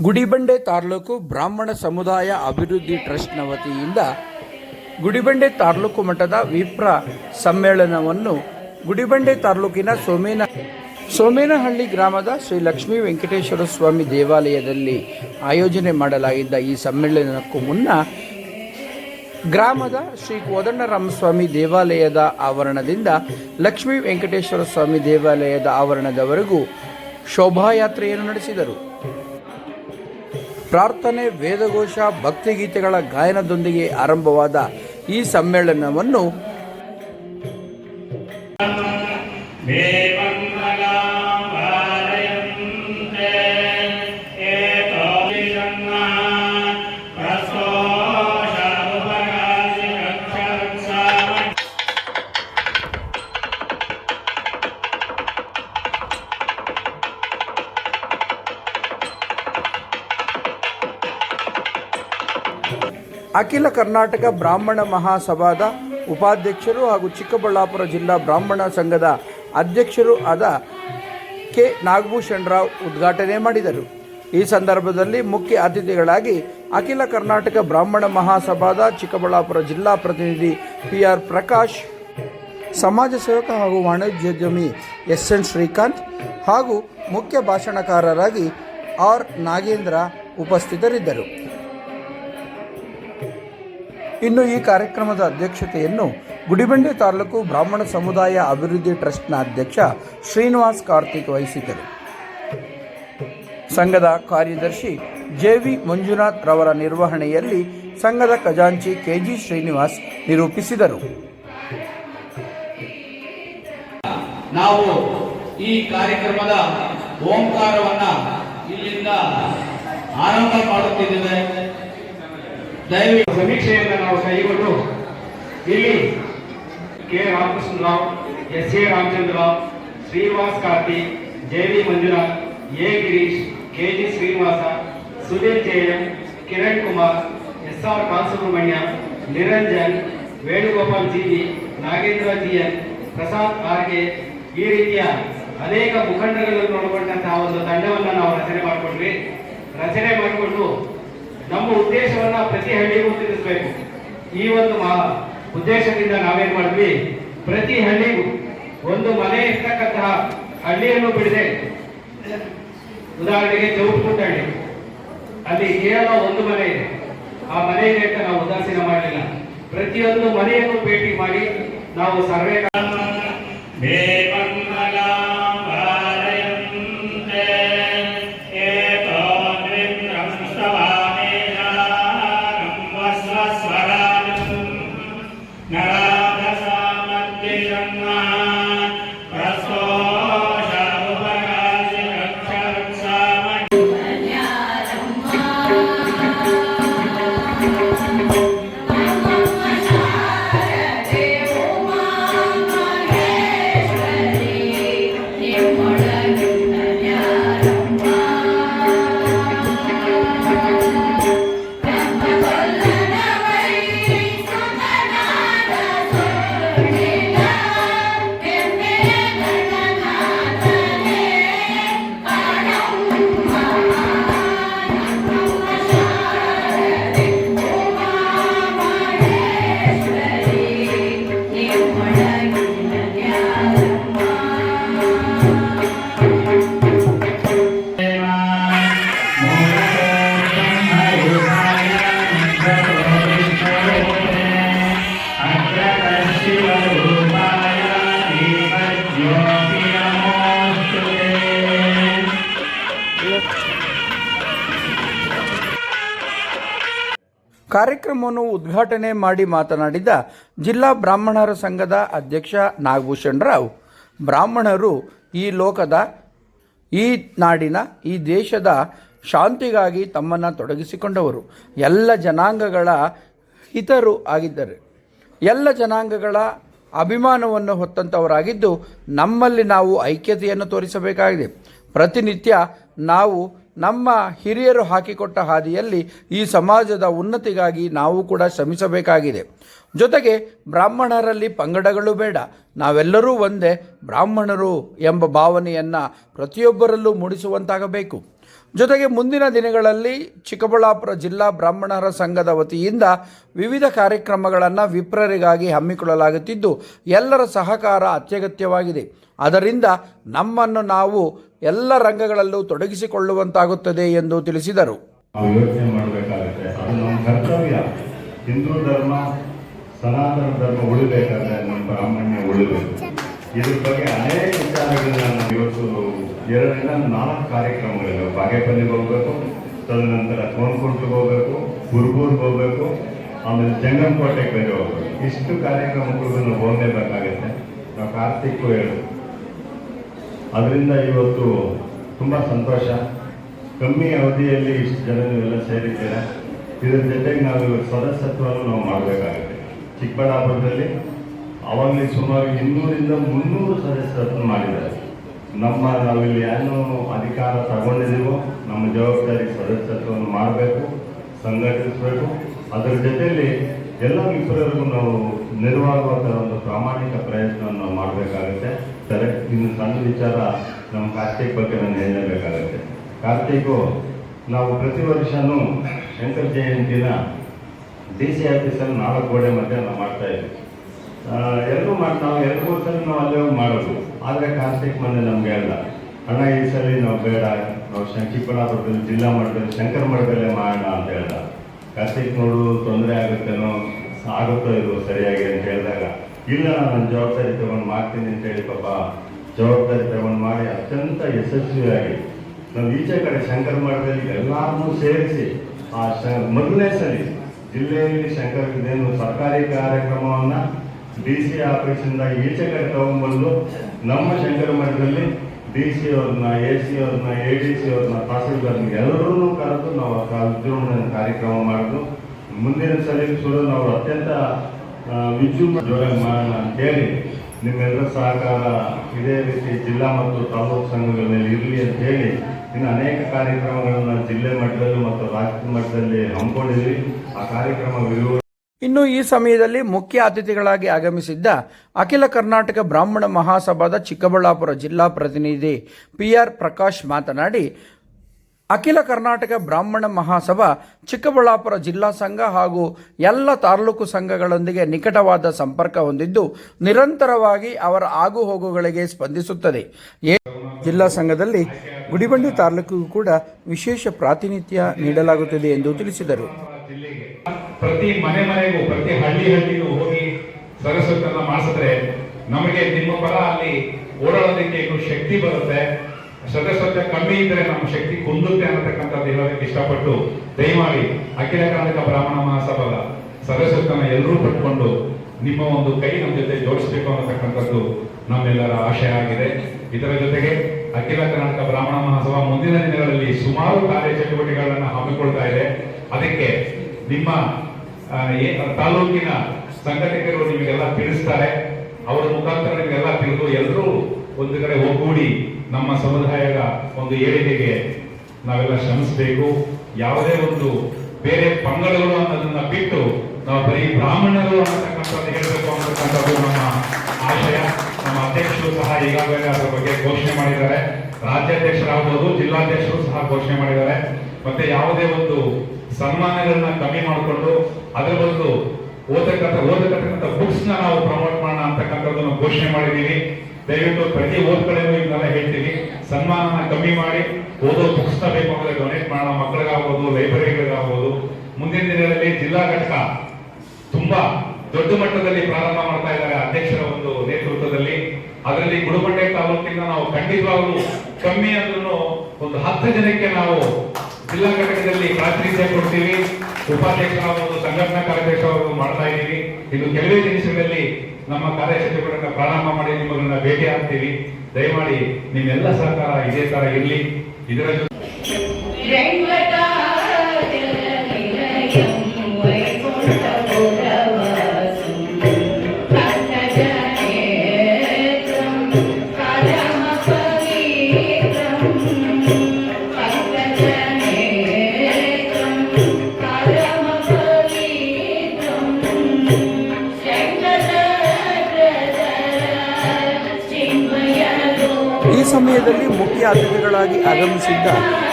ಗುಡಿಬಂಡೆ ತಾಲೂಕು ಬ್ರಾಹ್ಮಣ ಸಮುದಾಯ ಅಭಿವೃದ್ಧಿ ಟ್ರಸ್ಟ್ನ ವತಿಯಿಂದ ಗುಡಿಬಂಡೆ ತಾಲೂಕು ಮಟ್ಟದ ವಿಪ್ರ ಸಮ್ಮೇಳನವನ್ನು ಗುಡಿಬಂಡೆ ತಾಲೂಕಿನ ಸೋಮೇನ ಸೋಮೇನಹಳ್ಳಿ ಗ್ರಾಮದ ಶ್ರೀ ಲಕ್ಷ್ಮೀ ವೆಂಕಟೇಶ್ವರ ಸ್ವಾಮಿ ದೇವಾಲಯದಲ್ಲಿ ಆಯೋಜನೆ ಮಾಡಲಾಗಿದ್ದ ಈ ಸಮ್ಮೇಳನಕ್ಕೂ ಮುನ್ನ ಗ್ರಾಮದ ಶ್ರೀ ಕೋದಂಡರಾಮಸ್ವಾಮಿ ದೇವಾಲಯದ ಆವರಣದಿಂದ ಲಕ್ಷ್ಮೀ ವೆಂಕಟೇಶ್ವರ ಸ್ವಾಮಿ ದೇವಾಲಯದ ಆವರಣದವರೆಗೂ ಶೋಭಾಯಾತ್ರೆಯನ್ನು ನಡೆಸಿದರು. ಪ್ರಾರ್ಥನೆ ವೇದಘೋಷ ಭಕ್ತಿಗೀತೆಗಳ ಗಾಯನದೊಂದಿಗೆ ಆರಂಭವಾದ ಈ ಸಮ್ಮೇಳನವನ್ನು ಅಖಿಲ ಕರ್ನಾಟಕ ಬ್ರಾಹ್ಮಣ ಮಹಾಸಭಾದ ಉಪಾಧ್ಯಕ್ಷರು ಹಾಗೂ ಚಿಕ್ಕಬಳ್ಳಾಪುರ ಜಿಲ್ಲಾ ಬ್ರಾಹ್ಮಣ ಸಂಘದ ಅಧ್ಯಕ್ಷರು ಆದ ಕೆ ನಾಗಭೂಷಣ್ ರಾವ್ ಉದ್ಘಾಟನೆ ಮಾಡಿದರು. ಈ ಸಂದರ್ಭದಲ್ಲಿ ಮುಖ್ಯ ಅತಿಥಿಗಳಾಗಿ ಅಖಿಲ ಕರ್ನಾಟಕ ಬ್ರಾಹ್ಮಣ ಮಹಾಸಭಾದ ಚಿಕ್ಕಬಳ್ಳಾಪುರ ಜಿಲ್ಲಾ ಪ್ರತಿನಿಧಿ ಪಿ ಆರ್ ಪ್ರಕಾಶ್, ಸಮಾಜ ಸೇವಕ ಹಾಗೂ ವಾಣಿಜ್ಯೋದ್ಯಮಿ ಎಸ್ ಎನ್ ಶ್ರೀಕಾಂತ್ ಹಾಗೂ ಮುಖ್ಯ ಭಾಷಣಕಾರರಾಗಿ ಆರ್ ನಾಗೇಂದ್ರ ಉಪಸ್ಥಿತರಿದ್ದರು. ಇನ್ನು ಈ ಕಾರ್ಯಕ್ರಮದ ಅಧ್ಯಕ್ಷತೆಯನ್ನು ಗುಡಿಬಂಡೆ ತಾಲೂಕು ಬ್ರಾಹ್ಮಣ ಸಮುದಾಯ ಅಭಿವೃದ್ಧಿ ಟ್ರಸ್ಟ್ನ ಅಧ್ಯಕ್ಷ ಶ್ರೀನಿವಾಸ್ ಕಾರ್ತಿಕ್ ವಹಿಸಿದ್ದರು. ಸಂಘದ ಕಾರ್ಯದರ್ಶಿ ಜೆವಿ ಮಂಜುನಾಥ್ ರವರ ನಿರ್ವಹಣೆಯಲ್ಲಿ ಸಂಘದ ಖಜಾಂಚಿ ಕೆಜಿ ಶ್ರೀನಿವಾಸ್ ನಿರೂಪಿಸಿದರು. ನಾವು ಈ ಕಾರ್ಯಕ್ರಮದ ಓಂಕಾರವನ್ನು ಇಲ್ಲಿಂದ ಆರಂಭ ಮಾಡುತ್ತಿದ್ದೇವೆ. ದಯವಿಟ್ಟು ಸಮೀಕ್ಷೆಯನ್ನು ನಾವು ಕೈಗೊಂಡು ಇಲ್ಲಿ K Ramakrishnarao, S A Ramachandra Rao Srinivas Karthi, J V Manjunath, A Girish, K G Srinivasa Sunil Jayam Kiran Kumar, S R Balasubramanya Niranjan, Venugopal G Nagendra G N, Prasad ಆರ್ಗೆ ಈ ರೀತಿಯ ಅನೇಕ ಮುಖಂಡಗಳನ್ನು ಒಳಗೊಂಡಂತಹ ಒಂದು ತಂಡವನ್ನು ನಾವು ರಚನೆ ಮಾಡಿಕೊಂಡ್ವಿ. ರಚನೆ ಮಾಡಿಕೊಂಡು ನಮ್ಮ ಉದ್ದೇಶವನ್ನ ಪ್ರತಿ ಹಳ್ಳಿಗೂ ತಿಳಿಸಬೇಕು. ಈ ಒಂದು ಉದ್ದೇಶದಿಂದ ನಾವೇನ್ ಮಾಡಿದ್ವಿ? ಪ್ರತಿ ಹಳ್ಳಿಗೂ ಒಂದು ಮನೆ ಇರ್ತಕ್ಕಂತಹ ಹಳ್ಳಿಯನ್ನು ಬಿಡದೆ, ಉದಾಹರಣೆಗೆ ಚೌಟುಕುಂಟ ಹಳ್ಳಿ. ಅಲ್ಲಿ ಕೇವಲ ಒಂದು ಮನೆ ಇದೆ. ಆ ಮನೆಗೆ ಅಂತ ನಾವು ಉದಾಸೀನ ಮಾಡಲಿಲ್ಲ. ಪ್ರತಿಯೊಂದು ಮನೆಯನ್ನು ಭೇಟಿ ಮಾಡಿ ನಾವು ಸರ್ವೆ ಕಾರ್ಯಕ್ರಮವನ್ನು ಉದ್ಘಾಟನೆ ಮಾಡಿ ಮಾತನಾಡಿದ ಜಿಲ್ಲಾ ಬ್ರಾಹ್ಮಣರ ಸಂಘದ ಅಧ್ಯಕ್ಷ ನಾಗಭೂಷಣ್ ರಾವ್, ಬ್ರಾಹ್ಮಣರು ಈ ಲೋಕದ, ಈ ನಾಡಿನ, ಈ ದೇಶದ ಶಾಂತಿಗಾಗಿ ತಮ್ಮನ್ನು ತೊಡಗಿಸಿಕೊಂಡವರು. ಎಲ್ಲ ಜನಾಂಗಗಳ ಹಿತರು ಆಗಿದ್ದಾರೆ. ಎಲ್ಲ ಜನಾಂಗಗಳ ಅಭಿಮಾನವನ್ನು ಹೊತ್ತಂಥವರಾಗಿದ್ದು ನಮ್ಮಲ್ಲಿ ನಾವು ಐಕ್ಯತೆಯನ್ನು ತೋರಿಸಬೇಕಾಗಿದೆ. ಪ್ರತಿನಿತ್ಯ ನಾವು ನಮ್ಮ ಹಿರಿಯರು ಹಾಕಿಕೊಟ್ಟ ಹಾದಿಯಲ್ಲಿ ಈ ಸಮಾಜದ ಉನ್ನತಿಗಾಗಿ ನಾವು ಕೂಡ ಶ್ರಮಿಸಬೇಕಾಗಿದೆ. ಜೊತೆಗೆ ಬ್ರಾಹ್ಮಣರಲ್ಲಿ ಪಂಗಡಗಳು ಬೇಡ. ನಾವೆಲ್ಲರೂ ಒಂದೇ ಬ್ರಾಹ್ಮಣರು ಎಂಬ ಭಾವನೆಯನ್ನು ಪ್ರತಿಯೊಬ್ಬರಲ್ಲೂ ಮೂಡಿಸುವಂತಾಗಬೇಕು. ಜೊತೆಗೆ ಮುಂದಿನ ದಿನಗಳಲ್ಲಿ ಚಿಕ್ಕಬಳ್ಳಾಪುರ ಜಿಲ್ಲಾ ಬ್ರಾಹ್ಮಣರ ಸಂಘದ ವತಿಯಿಂದ ವಿವಿಧ ಕಾರ್ಯಕ್ರಮಗಳನ್ನು ವಿಪ್ರರಿಗಾಗಿ ಹಮ್ಮಿಕೊಳ್ಳಲಾಗುತ್ತಿದ್ದು, ಎಲ್ಲರ ಸಹಕಾರ ಅತ್ಯಗತ್ಯವಾಗಿದೆ. ಅದರಿಂದ ನಮ್ಮನ್ನು ನಾವು ಎಲ್ಲ ರಂಗಗಳಲ್ಲೂ ತೊಡಗಿಸಿಕೊಳ್ಳುವಂತಾಗುತ್ತದೆ ಎಂದು ತಿಳಿಸಿದರು. ಹಿಂದೂ ಧರ್ಮ, ಸನಾತನ ಧರ್ಮ ಉಳಿಬೇಕಾದ್ರೆ ನಮ್ಮ ಬ್ರಾಹ್ಮಣ್ಯ ಉಳಿಬೇಕು. ಇದ್ರ ಬಗ್ಗೆ ಅನೇಕ ವಿಚಾರಗಳನ್ನ ನಾನು ಇವತ್ತು ಎರಡರಿಂದ ನಾಲ್ಕು ಕಾರ್ಯಕ್ರಮಗಳಿವೆ. ಬಾಗೇಪಲ್ಲಿಗೆ ಹೋಗ್ಬೇಕು, ತದನಂತರ ಕೋನ್ಕುಂಟ್ಗೆ ಹೋಗ್ಬೇಕು ಗುರುಬೂರ್ಗೆ ಹೋಗ್ಬೇಕು, ಆಮೇಲೆ ಜಂಗಮಕೋಟೆಗೆ ಬೇರೆ ಹೋಗ್ಬೇಕು. ಇಷ್ಟು ಕಾರ್ಯಕ್ರಮಗಳಿಗೂ ನಾವು ಹೋಗಲೇಬೇಕಾಗುತ್ತೆ. ನಾವು ಕಾರ್ತಿಕ್ಕು ಹೇಳು ಅದರಿಂದ ಇವತ್ತು ತುಂಬ ಸಂತೋಷ. ಕಮ್ಮಿ ಅವಧಿಯಲ್ಲಿ ಇಷ್ಟು ಜನ ನೀವೆಲ್ಲ ಸೇರಿದ್ದೀರಾ. ಇದರ ಜೊತೆಗೆ ನಾವು ಇವತ್ತು ಸದಸ್ಯತ್ವವನ್ನು ನಾವು ಮಾಡಬೇಕಾಗುತ್ತೆ. ಚಿಕ್ಕಬಳ್ಳಾಪುರದಲ್ಲಿ ಅವಾಗಲೇ ಸುಮಾರು ಇನ್ನೂರಿಂದ ಮುನ್ನೂರು ಸದಸ್ಯರನ್ನು ಮಾಡಿದ್ದಾರೆ. ನಮ್ಮ ನಾವಿಲ್ಲಿ ಏನು ಅಧಿಕಾರ ತಗೊಂಡಿದ್ದೀವೋ, ನಮ್ಮ ಜವಾಬ್ದಾರಿ ಸದಸ್ಯತ್ವವನ್ನು ಮಾಡಬೇಕು, ಸಂಘಟಿಸಬೇಕು. ಅದರ ಜೊತೆಯಲ್ಲಿ ಎಲ್ಲ ಮಿತ್ರರಿಗೂ ನಾವು ನೆರವಾಗುವಂಥ ಒಂದು ಪ್ರಾಮಾಣಿಕ ಪ್ರಯತ್ನವನ್ನು ನಾವು ಮಾಡಬೇಕಾಗುತ್ತೆ. ಸರಿ ಇನ್ನು ಸಣ್ಣ ವಿಚಾರ ನಮ್ಮ ಕಾರ್ತಿಕ್ ಬಗ್ಗೆ ನಾನು ಹೇಳಬೇಕಾಗುತ್ತೆ ಕಾರ್ತಿಕು, ನಾವು ಪ್ರತಿ ವರ್ಷನೂ ಶಂಕರ್ ಜಯಂತಿನ ಡಿ ಸಿ ಆಫೀಸಲ್ಲಿ ನಾಲ್ಕು ಗೋಡೆ ಮಧ್ಯೆ ನಾವು ಮಾಡ್ತಾ ಇದ್ವಿ ಎಲ್ಲರೂ ಮಾಡಿ ನಾವು ಎರಡು ಮೂರು ಸಲ ನಾವು ಅಲ್ಲೇ ಮಾಡೋದು. ಆದರೆ ಕಾರ್ತಿಕ್ ಮನೆ ನಮಗೆ ಅಲ್ಲ. ಅಣ್ಣ, ಈ ಸಲ ನಾವು ಬೇಡ. ನಾವು ಶಂಕಿಪುರಾಪುರದಲ್ಲಿ ಜಿಲ್ಲಾ ಮಟ್ಟದಲ್ಲಿ, ಶಂಕರ ಮಠದಲ್ಲೇ ಮಾಡೋಣ ಅಂತ ಹೇಳ್ದ. ಕಾರ್ತಿಕ್ ನೋಡು, ತೊಂದರೆ ಆಗುತ್ತೇನೋ, ಆಗುತ್ತೋ ಇದು ಸರಿಯಾಗಿ ಅಂತ ಹೇಳಿದಾಗ, ಇಲ್ಲ, ನಾನು ಜವಾಬ್ದಾರಿ ತಗೊಂಡು ಮಾಡ್ತೀನಿ ಅಂತ ಹೇಳಿ ಪಾಪ, ಜವಾಬ್ದಾರಿ ತಗೊಂಡು ಮಾಡಿ ಅತ್ಯಂತ ಯಶಸ್ವಿಯಾಗಿ ನಾವು ಈಚೆ ಕಡೆ ಶಂಕರ ಮಠದಲ್ಲಿ ಎಲ್ಲರನ್ನೂ ಸೇರಿಸಿ, ಆ ಶ, ಮೊದಲನೇ ಸಲ ಜಿಲ್ಲೆಯಲ್ಲಿ ಶಂಕರ ಸರ್ಕಾರಿ ಕಾರ್ಯಕ್ರಮವನ್ನು ಡಿ ಸಿ ಆಫೀಸಿಂದ ಈಚೆ ಕಡೆ ತಗೊಂಡ್ಬಂದು ನಮ್ಮ ಶಂಕರ ಮಠದಲ್ಲಿ ಡಿ ಸಿ ಅವ್ರನ್ನ ಎ ಸಿ ಅವ್ರನ್ನ ಎ ಡಿ ಸಿ ಅವ್ರನ್ನ ತಹಸೀಲ್ದಾರ್ನ ಎಲ್ಲರನ್ನೂ ಕರೆದು ನಾವು ವಿಜೃಂಭಣೆ ಕಾರ್ಯಕ್ರಮ ಮಾಡಿದ್ರು ಮುಂದಿನ ಸಲ ಕೂಡ ನಾವು ಅತ್ಯಂತ ವಿಜೃಂಭಣೆ ಜೋರಾಗಿ ಮಾಡೋಣ ಅಂತೇಳಿ ನಿಮ್ಮೆಲ್ಲರ ಸಹಕಾರ ಇದೇ ರೀತಿ ಜಿಲ್ಲಾ ಮತ್ತು ತಾಲೂಕು ಸಂಘಗಳಲ್ಲಿ ಇರಲಿ ಅಂತ ಹೇಳಿ ಇನ್ನು ಅನೇಕ ಕಾರ್ಯಕ್ರಮಗಳನ್ನು ಜಿಲ್ಲೆ ಮಟ್ಟದಲ್ಲಿ ಮತ್ತು ರಾಜ್ಯ ಮಟ್ಟದಲ್ಲಿ ಹಮ್ಮಿಕೊಂಡಿದ್ವಿ. ಆ ಕಾರ್ಯಕ್ರಮ ವಿವರ ಇನ್ನು ಈ ಸಮಯದಲ್ಲಿ ಮುಖ್ಯ ಅತಿಥಿಗಳಾಗಿ ಆಗಮಿಸಿದ್ದ ಅಖಿಲ ಕರ್ನಾಟಕ ಬ್ರಾಹ್ಮಣ ಮಹಾಸಭಾದ ಚಿಕ್ಕಬಳ್ಳಾಪುರ ಜಿಲ್ಲಾ ಪ್ರತಿನಿಧಿ ಪಿ ಆರ್ ಪ್ರಕಾಶ್ ಮಾತನಾಡಿ, ಅಖಿಲ ಕರ್ನಾಟಕ ಬ್ರಾಹ್ಮಣ ಮಹಾಸಭಾ ಚಿಕ್ಕಬಳ್ಳಾಪುರ ಜಿಲ್ಲಾ ಸಂಘ ಹಾಗೂ ಎಲ್ಲ ತಾಲೂಕು ಸಂಘಗಳೊಂದಿಗೆ ನಿಕಟವಾದ ಸಂಪರ್ಕ ಹೊಂದಿದ್ದು, ನಿರಂತರವಾಗಿ ಅವರ ಆಗುಹೋಗುಗಳಿಗೆ ಸ್ಪಂದಿಸುತ್ತದೆ. ಏ- ಜಿಲ್ಲಾ ಸಂಘದಲ್ಲಿ ಗುಡಿಬಂಡೆ ತಾಲೂಕಿಗೂ ಕೂಡ ವಿಶೇಷ ಪ್ರಾತಿನಿಧ್ಯ ನೀಡಲಾಗುತ್ತದೆ ಎಂದು ತಿಳಿಸಿದರು. ಪ್ರತಿ ಮನೆ ಮನೆಗೂ, ಪ್ರತಿ ಹಳ್ಳಿ ಹಳ್ಳಿಗೂ ಹೋಗಿ ಸರಸ್ವತಿಯನ್ನ ಮಾಡಿಸಿದ್ರೆ ನಮಗೆ ನಿಮ್ಮ ಪರ ಅಲ್ಲಿ ಓಡಾಡೋದಕ್ಕೆ ಶಕ್ತಿ ಬರುತ್ತೆ. ಸದಸ್ಯತ್ವ ಕಮ್ಮಿ ಇದ್ರೆ ನಮ್ಮ ಶಕ್ತಿ ಕುಂದುತ್ತೆ ಅನ್ನತಕ್ಕಂಥದ್ದು ಹೇಳೋದಕ್ಕೆ ಇಷ್ಟಪಟ್ಟು ದಯಮಾಡಿ ಅಖಿಲ ಕರ್ನಾಟಕ ಬ್ರಾಹ್ಮಣ ಮಹಾಸಭಾದ ಸದಸ್ಯತ್ವನ ಎಲ್ಲರೂ ಪಟ್ಕೊಂಡು ನಿಮ್ಮ ಒಂದು ಕೈ ನಮ್ಮ ಜೊತೆ ಜೋಡಿಸ್ಬೇಕು ಅನ್ನತಕ್ಕಂಥದ್ದು ನಮ್ಮೆಲ್ಲರ ಆಶಯ ಆಗಿದೆ. ಇದರ ಜೊತೆಗೆ ಅಖಿಲ ಕರ್ನಾಟಕ ಬ್ರಾಹ್ಮಣ ಮಹಾಸಭಾ ಮುಂದಿನ ದಿನಗಳಲ್ಲಿ ಸುಮಾರು ಕಾರ್ಯಚಟುವಟಿಕೆಗಳನ್ನು ಹಮ್ಮಿಕೊಳ್ತಾ ಇದೆ. ಅದಕ್ಕೆ ನಿಮ್ಮ ತಾಲೂಕಿನ ಸಂಘಟಕರು ನಿಮಗೆಲ್ಲ ತಿಳಿಸ್ತಾರೆ. ಅವರ ಮುಖಾಂತರ ನಿಮಗೆಲ್ಲ ತಿಳಿದು ಎಲ್ಲರೂ ಒಂದು ಕಡೆ ಒಗ್ಗೂಡಿ ನಮ್ಮ ಸಮುದಾಯದ ಒಂದು ಏಳಿಗೆಗೆ ನಾವೆಲ್ಲ ಶ್ರಮಿಸಬೇಕು. ಯಾವುದೇ ಒಂದು ಬೇರೆ ಪಂಗಡಗಳು ಅನ್ನೋದನ್ನ ಬಿಟ್ಟು ನಾವು ಬರೀ ಬ್ರಾಹ್ಮಣರು ಅನ್ನತಕ್ಕಂಥದ್ದು ಹೇಳಬೇಕು ಅನ್ನತಕ್ಕಂಥದ್ದು ನಮ್ಮ ಆಶಯ. ನಮ್ಮ ಅಧ್ಯಕ್ಷರು ಸಹ ಈಗಾಗಲೇ ಅದರ ಬಗ್ಗೆ ಘೋಷಣೆ ಮಾಡಿದ್ದಾರೆ. ರಾಜ್ಯಾಧ್ಯಕ್ಷರಾಗಬಹುದು ಜಿಲ್ಲಾಧ್ಯಕ್ಷರು ಸಹ ಘೋಷಣೆ ಮಾಡಿದ್ದಾರೆ. ಮತ್ತೆ ಯಾವುದೇ ಒಂದು ಸನ್ಮಾನಗಳನ್ನ ಕಮ್ಮಿ ಮಾಡಿಕೊಂಡು ಅದರ ಬದಲು ಓದಕ್ಕಂತ ಓದತಕ್ಕಂಥ ಬುಕ್ಸ್ ನಾವು ಪ್ರಮೋಟ್ ಮಾಡೋಣ ಅಂತಕ್ಕಂಥದ್ದನ್ನು ಘೋಷಣೆ ಮಾಡಿದ್ದೀವಿ. ದಯವಿಟ್ಟು ಪ್ರತಿ ಓದ್ ಇದನ್ನೆಲ್ಲ ಹೇಳ್ತೀವಿ. ಸನ್ಮಾನನ ಕಮ್ಮಿ ಮಾಡಿ, ಓದೋ ಬುಕ್ಸ್ನ ಬೇಕು ಅಂದ್ರೆ ಡೊನೇಟ್ ಮಾಡೋಣ. ಮಕ್ಕಳಿಗಾಗ್ಬೋದು, ಲೈಬ್ರರಿಗಳಿಗಾಗ್ಬೋದು. ಮುಂದಿನ ದಿನಗಳಲ್ಲಿ ಜಿಲ್ಲಾ ಘಟಕ ತುಂಬಾ ದೊಡ್ಡ ಮಟ್ಟದಲ್ಲಿ ಪ್ರಾರಂಭ ಮಾಡ್ತಾ ಇದ್ದಾರೆ ಅಧ್ಯಕ್ಷರ ಒಂದು ನೇತೃತ್ವದಲ್ಲಿ. ಅದರಲ್ಲಿ ಗುಡುಬಂಡೆ ತಾಲೂಕಿನ ನಾವು ಖಂಡಿತವಾಗ್ಲೂ ಕಮ್ಮಿ ಅಂದ್ರೂ ಒಂದು ಹತ್ತು ಜನಕ್ಕೆ ನಾವು ಜಿಲ್ಲಾ ಘಟಕದಲ್ಲಿ ಪ್ರಾತಿನಿಧ್ಯ ಕೊಡ್ತೀವಿ. ಉಪಾಧ್ಯಕ್ಷರಾಗಬಹುದು ಸಂಘಟನಾ ಕಾರ್ಯದರ್ಶರಾಗಬಹುದು ಮಾಡ್ತಾ ಇದ್ದೀವಿ. ಇದು ಕೆಲವೇ ದಿನಗಳಲ್ಲಿ ನಮ್ಮ ಕಾರ್ಯಚಟುವಟಿಕೆಗಳನ್ನ ಪ್ರಾರಂಭ ಮಾಡಿ ನಿಮ್ಮನ್ನ ಭೇಟಿ ಆಗ್ತೀವಿ. ದಯಮಾಡಿ ನಿಮ್ಮೆಲ್ಲ ಸಹಕಾರ ಇದೇ ತರ ಇರಲಿ. ಇದರ ಜೊತೆ ಈ ಸಮಯದಲ್ಲಿ ಮುಖ್ಯ ಅತಿಥಿಗಳಾಗಿ ಆಗಮಿಸಿದ್ದ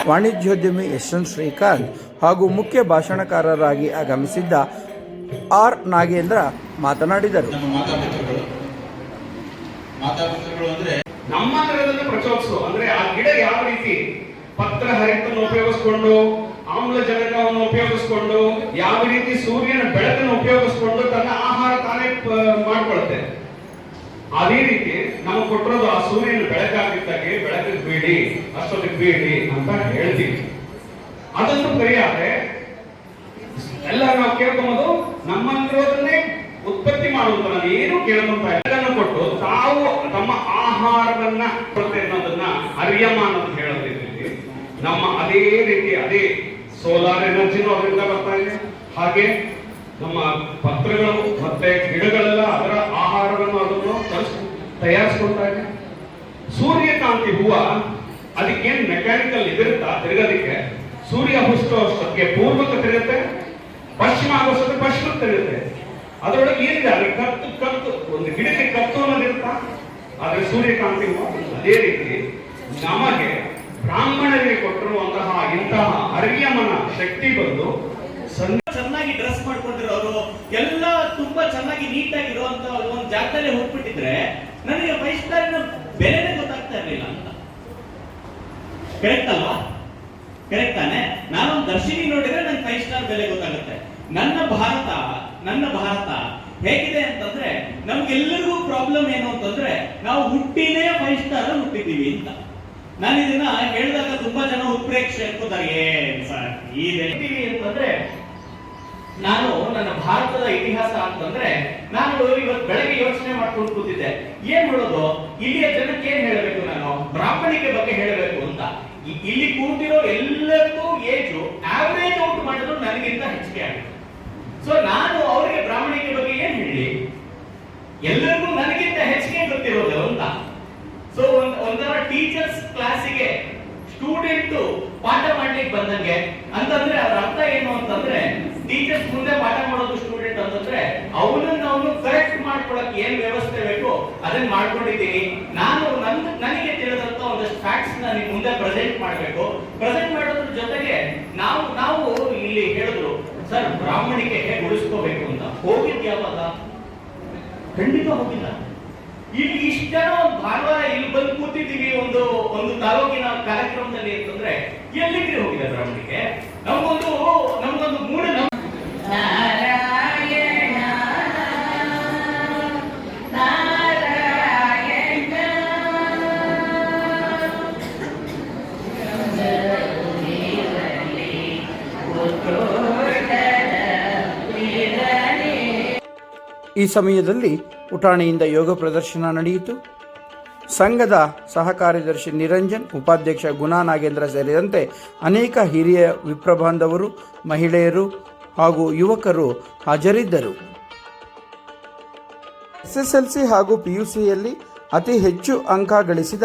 ವಾಣಿಜ್ಯೋದ್ಯಮಿ ಎಸ್ ಎನ್ ಶ್ರೀಕಾಂತ್ ಹಾಗೂ ಮುಖ್ಯ ಭಾಷಣಕಾರರಾಗಿ ಆಗಮಿಸಿದ್ದ ಆರ್ ನಾಗೇಂದ್ರ ಮಾತನಾಡಿದರು. ಪತ್ರ ಹರಿತನ್ನು ಉಪಯೋಗಿಸಿಕೊಂಡು ಆಮ್ಲಜನಕವನ್ನು ಉಪಯೋಗಿಸಿಕೊಂಡು, ಯಾವ ರೀತಿ ಸೂರ್ಯನ ಬೆಳಕನ್ನು ಉಪಯೋಗಿಸಿಕೊಂಡು ತನ್ನ ಆಹಾರ ತಾನೇ ಮಾಡಿಕೊಳ್ಳುತ್ತೆ ಅದೇ ರೀತಿ ನಾವು ಕೊಟ್ಟಿರೋದು ಆ ಸೂರ್ಯನ ಬೆಳಕಾಗಿದ್ದಾಗೆ ಬೆಳಕಿಗೆ ಬೀಡಿ ಅಷ್ಟೊತ್ತಿಗೆ ಬೇಡಿ ಅಂತ ಹೇಳ್ತೀವಿ. ಅದನ್ನು ಕರೆಯಾದ್ರೆ ಎಲ್ಲ ನಾವು ಕೇಳ್ಕೊಂಬೋದು ನಮ್ಮಲ್ಲಿರೋದನ್ನೇ ಉತ್ಪತ್ತಿ ಮಾಡುವಂತ ಏನು ಕೇಳುವಂತ ಎಲ್ಲನ್ನು ಕೊಟ್ಟು ತಾವು ತಮ್ಮ ಆಹಾರವನ್ನ ಕೊಡುತ್ತೆ ಅನ್ನೋದನ್ನ ಅರಿಯಮಾನ ಅಂತ ಹೇಳೋದಿಲ್ಲ ನಮ್ಮ ಅದೇ ರೀತಿ ಅದೇ ಸೋಲಾರ್ ಎನರ್ಜಿನೂ ಅದರಿಂದ ಬರ್ತಾ ಇದೆ. ಹಾಗೆ ನಮ್ಮ ಪತ್ರಗಳು ಮತ್ತೆ ಗಿಡಗಳೆಲ್ಲ ಅದರ ಆಹಾರವನ್ನು ಅದನ್ನು ತಯಾರಿಸ್ಕೊಳ್ತಾ ಇದೆ. ಸೂರ್ಯಕಾಂತಿ ಹೂವ, ಅದಕ್ಕೇನು ಮೆಕ್ಯಾನಿಕಲ್ ಇದಿರುತ್ತಾ ತಿರುಗೋದಕ್ಕೆ? ಸೂರ್ಯ ಹುಟ್ಟೋ ಅಷ್ಟೊತ್ತಿಗೆ ಪೂರ್ವಕ್ಕೆ ತಿರುಗುತ್ತೆ, ಪಶ್ಚಿಮ ಆಗೋಷ್ಟೊತ್ತಿಗೆ ಪಶ್ಚಿಮಕ್ಕೆ ತಿರುಗುತ್ತೆ. ಅದರೊಳಗೆ ಏನಿದೆ? ಅಲ್ಲಿ ಕತ್ತು ಕತ್ತು, ಒಂದು ಗಿಡಕ್ಕೆ ಕತ್ತು ಅನ್ನೋದಿರುತ್ತಾ ಆದ್ರೆ ಸೂರ್ಯಕಾಂತಿ ಹೂವ ಅದೇ ರೀತಿ ನಮಗೆ ಬ್ರಾಹ್ಮಣರಿಗೆ ಕೊಟ್ಟಿರುವಂತಹ ಇಂತಹ ಅರ್ಯಮನ ಶಕ್ತಿ ಬಂದು ಕರೆಕ್ಟ್ ಅಲ್ವಾ? ಕರೆಕ್ಟ್ ತಾನೆ? ನಾನು ದರ್ಶಿನಿ ನೋಡಿದ್ರೆ ನಂಗೆ ಫೈವ್ ಸ್ಟಾರ್ ಬೆಲೆ ಗೊತ್ತಾಗುತ್ತೆ. ನನ್ನ ಭಾರತ ನನ್ನ ಭಾರತ ಹೇಗಿದೆ ಅಂತಂದ್ರೆ ನಮ್ಗೆಲ್ಲರಿಗೂ ಪ್ರಾಬ್ಲಮ್ ಏನು ಅಂತಂದ್ರೆ ನಾವು ಹುಟ್ಟಿನೇ ಫೈವ್ ಸ್ಟಾರ್ ಹುಟ್ಟಿದ್ದೀವಿ ಅಂತ. ನಾನು ಇದನ್ನ ಹೇಳಿದಾಗ ತುಂಬಾ ಜನ ಉತ್ಪ್ರೇಕ್ಷೆ ಅನ್ಕೋತಾರೆ ಅಂತಂದ್ರೆ ನಾನು ನನ್ನ ಭಾರತದ ಇತಿಹಾಸ ಅಂತಂದ್ರೆ ನಾನು ಇವತ್ತು ಬೆಳಗ್ಗೆ ಯೋಚನೆ ಮಾಡ್ಕೊಂಡು ಕೂತಿದ್ದೆ. ಏನ್ ಹೇಳೋದು ಇಲ್ಲಿಯ ಜನಕ್ಕೆ ಏನ್ ಹೇಳಬೇಕು ನಾನು? ಬ್ರಾಹ್ಮಣಿಕೆ ಬಗ್ಗೆ ಹೇಳಬೇಕು. ಇಲ್ಲಿ ಕೂತಿರೋ ಎಲ್ಲರಿಗೂ ಏಜು ಆವರೇಜ್ ಔಟ್ ಮಾಡಿದ್ರು ನನಗಿಂತ ಹೆಚ್ಚಿಗೆ ಆಗಿದೆ ಸೊ ನಾನು ಅವರಿಗೆ ಬ್ರಾಹ್ಮಣಿಕೆ ಬಗ್ಗೆ ಏನ್ ಹೇಳಿ? ಎಲ್ಲರಿಗೂ ನನಗಿಂತ ಹೆಚ್ಚಿಗೆ ಗೊತ್ತಿರೋದು ಅಂತ. ಸೊ ಒಂದ್, ಒಂಥರ ಟೀಚರ್ಸ್ ಕ್ಲಾಸಿಗೆ ಸ್ಟೂಡೆಂಟ್ ಪಾಠ ಮಾಡ್ಲಿಕ್ಕೆ ಬಂದಂಗೆ, ಅಂತಂದ್ರೆ ಅದ್ರ ಅರ್ಥ ಏನು ಅಂತಂದ್ರೆ ಟೀಚರ್ಸ್ ಮುಂದೆ ಪಾಠ ಮಾಡೋದು ಸ್ಟೂಡೆಂಟ್ ಅಂತಂದ್ರೆ, ಅವನನ್ನ ಅವನು ಕರೆಕ್ಟ್ ಮಾಡ್ಕೊಳಕ್ ಏನ್ ವ್ಯವಸ್ಥೆ ಬೇಕು ಅದನ್ನ ಮಾಡ್ಕೊಂಡಿದ್ದೀನಿ. ನಾನು ನನ್, ನನಗೆ ನಿಮ್ ಮುಂದೆ ಪ್ರೆಸೆಂಟ್ ಮಾಡಬೇಕು. ಪ್ರೆಸೆಂಟ್ ಮಾಡೋದ್ರ ಜೊತೆಗೆ ನಾವು ನಾವು ಇಲ್ಲಿ ಹೇಳಿದ್ರು, ಸರ್ ಬ್ರಾಹ್ಮಣಿಕೆ ಹೇಗೆ ಉಳಿಸ್ಕೋಬೇಕು ಅಂತ? ಹೋಗಿದ್ ಯಾವಾಗ ಖಂಡಿತ ಹೋಗಿಲ್ಲ. ಇಲ್ಲಿ ಇಷ್ಟ ಒಂದು ಭಾನುವಾರ ಇಲ್ಲಿ ಬಂದು ಕೂತಿದ್ದೀವಿ, ಒಂದು ಒಂದು ತಾಲೂಕಿನ ಕಾರ್ಯಕ್ರಮದಲ್ಲಿ ಅಂತಂದ್ರೆ ಎಲ್ಲಿಗೆ ಹೋಗಿದೆ ಬ್ರಾಹ್ಮಣಿಕೆ ನಮಗೊಂದು ನಮಗೊಂದು ಮೂಢ ನಂಬಿಕೆ ಈ ಸಮಯದಲ್ಲಿ ಪುಟಾಣಿಯಿಂದ ಯೋಗ ಪ್ರದರ್ಶನ ನಡೆಯಿತು. ಸಂಘದ ಸಹ ಕಾರ್ಯದರ್ಶಿ ನಿರಂಜನ್, ಉಪಾಧ್ಯಕ್ಷ ಗುಣಾ ನಾಗೇಂದ್ರ ಸೇರಿದಂತೆ ಅನೇಕ ಹಿರಿಯ ವಿಪ್ರಬಾಂಧವರು, ಮಹಿಳೆಯರು ಹಾಗೂ ಯುವಕರು ಹಾಜರಿದ್ದರು. ಎಸ್ಎಸ್ಎಲ್ಸಿ ಹಾಗೂ ಪಿಯುಸಿಯಲ್ಲಿ ಅತಿ ಹೆಚ್ಚು ಅಂಕ ಗಳಿಸಿದ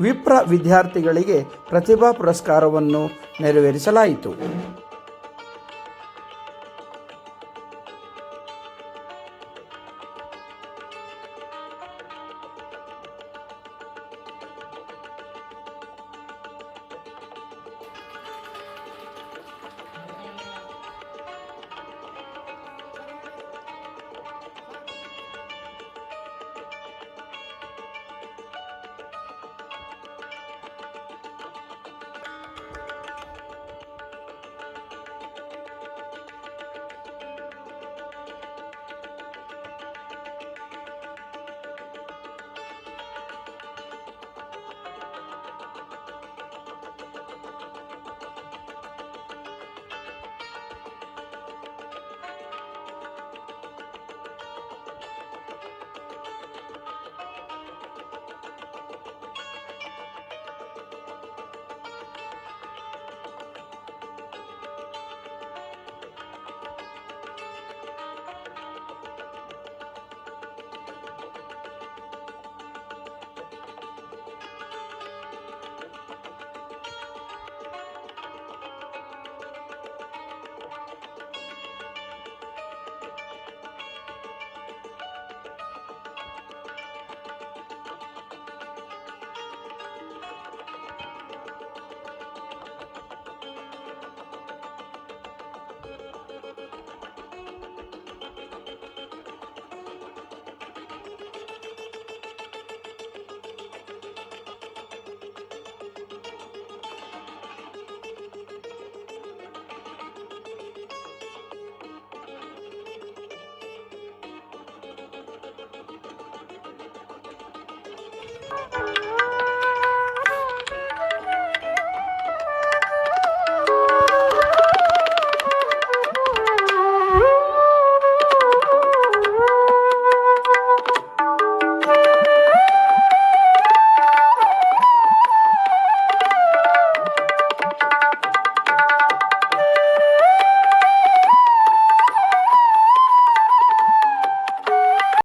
ವಿಪ್ರ ವಿದ್ಯಾರ್ಥಿಗಳಿಗೆ ಪ್ರತಿಭಾ ಪುರಸ್ಕಾರವನ್ನು ನೆರವೇರಿಸಲಾಯಿತು.